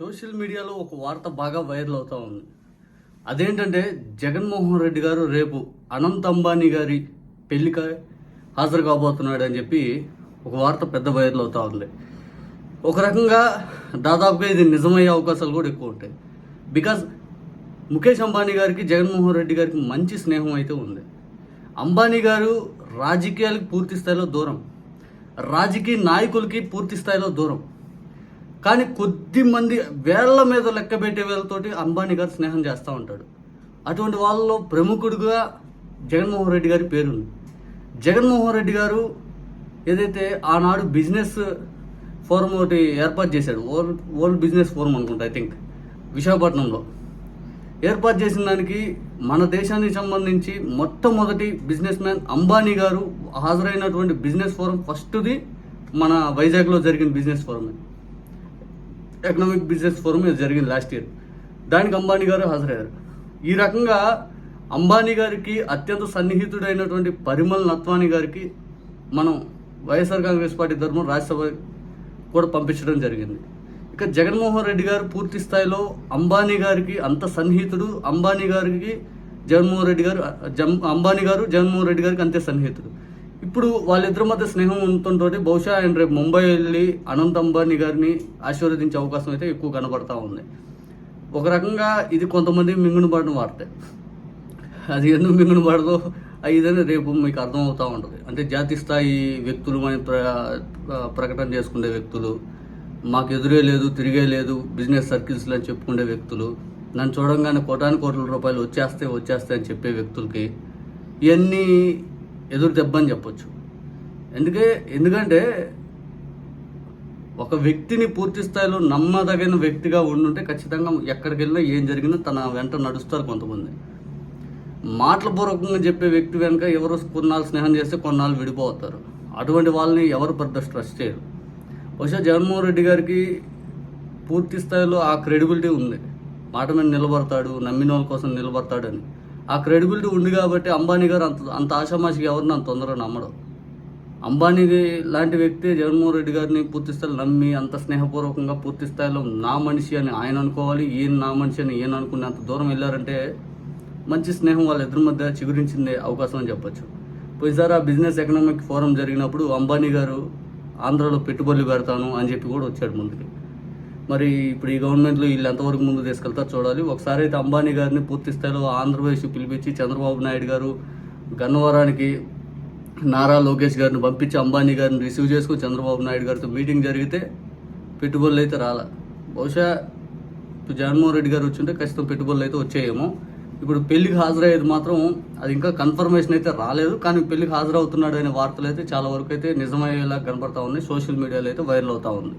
Social మీడియాలో ఒక వార్త బాగా వైరల్ అవుతా ఉంది. అదేంటంటే జగన్మోహన్ రెడ్డి గారు రేపు అనంత్ అంబానీ గారి పెళ్ళికి హాజరు కాబోతున్నాడు అని చెప్పి ఒక వార్త పెద్ద వైరల్ అవుతా ఉంది. ఒక రకంగా దాదాపుగా ఇది నిజమయ్యే అవకాశాలు కూడా ఎక్కువ ఉంటాయి. బికాజ్ ముఖేష్ అంబానీ గారికి జగన్మోహన్ రెడ్డి గారికి మంచి స్నేహం అయితే ఉంది. అంబానీ గారు రాజకీయాలకు పూర్తి స్థాయిలో దూరం. రాజకీయ నాయకులకి పూర్తి స్థాయిలో దూరం. కానీ కొద్ది మంది వేళ్ళ మీద లెక్క పెట్టే వేళ్ళతోటి అంబానీ గారు స్నేహం చేస్తూ ఉంటాడు. అటువంటి వాళ్ళలో ప్రముఖుడిగా జగన్మోహన్ రెడ్డి గారి పేరుంది. జగన్మోహన్ రెడ్డి గారు ఏదైతే ఆనాడు బిజినెస్ ఫోరం ఒకటి ఏర్పాటు చేశాడు వరల్డ్ వరల్డ్ బిజినెస్ ఫోరం అనుకుంటా ఐ థింక్ విశాఖపట్నంలో. ఏర్పాటు చేసిన దానికి మన దేశానికి సంబంధించి మొట్టమొదటి బిజినెస్ మ్యాన్ అంబానీ గారు హాజరైనటువంటి బిజినెస్ ఫోరం ఫస్ట్ది మన వైజాగ్లో జరిగిన బిజినెస్ ఫోరమే. ఎకనామిక్ బిజినెస్ ఫోరం ఇది జరిగింది లాస్ట్ ఇయర్ దానికి అంబానీ గారు హాజరయ్యారు. ఈ రకంగా అంబానీ గారికి అత్యంత సన్నిహితుడైనటువంటి పరిమల్ నత్వాని గారికి మనం వైఎస్ఆర్ కాంగ్రెస్ పార్టీ తరఫున రాజ్యసభ కూడా పంపించడం జరిగింది. ఇక జగన్మోహన్ రెడ్డి గారు పూర్తి స్థాయిలో అంబానీ గారికి అంత సన్నిహితుడు అంబానీ గారికి జగన్మోహన్ రెడ్డి గారు జమ్ అంబానీ గారు జగన్మోహన్ రెడ్డి గారికి అంతే సన్నిహితుడు. ఇప్పుడు వాళ్ళిద్దరి మధ్య స్నేహం ఉండటంతో బహుశా ఆయన రేపు ముంబై వెళ్ళి అనంత్ అంబానీ గారిని ఆశీర్వదించే అవకాశం అయితే ఎక్కువ కనబడతా ఉంది. ఒక రకంగా ఇది కొంతమంది మింగుడు పడిన వార్తే. అది ఎందుకు మింగునబడదో పడదో ఇదని రేపు మీకు అర్థమవుతూ ఉంటుంది. అంటే జాతి స్థాయి వ్యక్తులు అని ప్ర ప్రకటన చేసుకునే వ్యక్తులు మాకు ఎదురే లేదు తిరిగే లేదు బిజినెస్ సర్కిల్స్లో అని చెప్పుకునే వ్యక్తులు నన్ను చూడంగానే కోటాను కోట్ల రూపాయలు వచ్చేస్తే వచ్చేస్తాయి అని చెప్పే వ్యక్తులకి ఇవన్నీ ఎదురు దెబ్బని చెప్పొచ్చు. ఎందుకే ఎందుకంటే ఒక వ్యక్తిని పూర్తి స్థాయిలో నమ్మదగిన వ్యక్తిగా ఉండుంటే ఖచ్చితంగా ఎక్కడికి వెళ్ళినా ఏం జరిగినా తన వెంట నడుస్తారు కొంతమంది. మాటల పూర్వకంగా చెప్పే వ్యక్తి వెనుక ఎవరు కొన్నాళ్ళు స్నేహం చేస్తే కొన్నాళ్ళు విడిపోతారు. అటువంటి వాళ్ళని ఎవరు పెద్ద ట్రస్ట్ చేయరు. బహుశా జగన్మోహన్ రెడ్డి గారికి పూర్తి స్థాయిలో ఆ క్రెడిబిలిటీ ఉంది. మాట మీద నిలబడతాడు నమ్మిన వాళ్ళ కోసం నిలబడతాడని. ఆ క్రెడిబిలిటీ ఉంది కాబట్టి అంబానీ గారు అంత అంత ఆషామాషికి ఎవరిని అంత తొందరగా నమ్మడం. అంబానీ లాంటి వ్యక్తి జగన్మోహన్ రెడ్డి గారిని పూర్తి స్థాయిలో నమ్మి అంత స్నేహపూర్వకంగా పూర్తి స్థాయిలో నా మనిషి అని ఆయన అనుకోవాలి ఈయన నా మనిషి అని ఈయన అనుకునేంత దూరం వెళ్ళారంటే మంచి స్నేహం వాళ్ళ ఇద్దరి మధ్య చిగురించిందే అవకాశం అని చెప్పొచ్చు. పోయినసారి ఆ బిజినెస్ ఎకనామిక్ ఫోరం జరిగినప్పుడు అంబానీ గారు ఆంధ్రాలో పెట్టుబడులు పెడతాను అని చెప్పి కూడా వచ్చాడు ముందుకి. మరి ఇప్పుడు ఈ గవర్నమెంట్లో వీళ్ళు ఎంతవరకు ముందు తీసుకెళ్తారో చూడాలి. ఒకసారి అయితే అంబానీ గారిని పూర్తి స్థాయిలో ఆంధ్రప్రదేశ్ పిలిపించి చంద్రబాబు నాయుడు గారు గన్నవరానికి నారా లోకేష్ గారిని పంపించి అంబానీ గారిని రిసీవ్ చేసుకుని చంద్రబాబు నాయుడు గారితో మీటింగ్ జరిగితే పెట్టుబడులు అయితే రాలా. బహుశా ఇప్పుడు జగన్మోహన్ రెడ్డి గారు వచ్చింటే ఖచ్చితంగా పెట్టుబడులు అయితే వచ్చాయేమో. ఇప్పుడు పెళ్ళికి హాజరయ్యేది మాత్రం అది ఇంకా కన్ఫర్మేషన్ అయితే రాలేదు. కానీ పెళ్ళికి హాజరవుతున్నాడు అనే వార్తలు అయితే చాలా వరకు అయితే నిజమయ్యేలా కనపడతా ఉన్నాయి. సోషల్ మీడియాలో అయితే వైరల్ అవుతా ఉంది.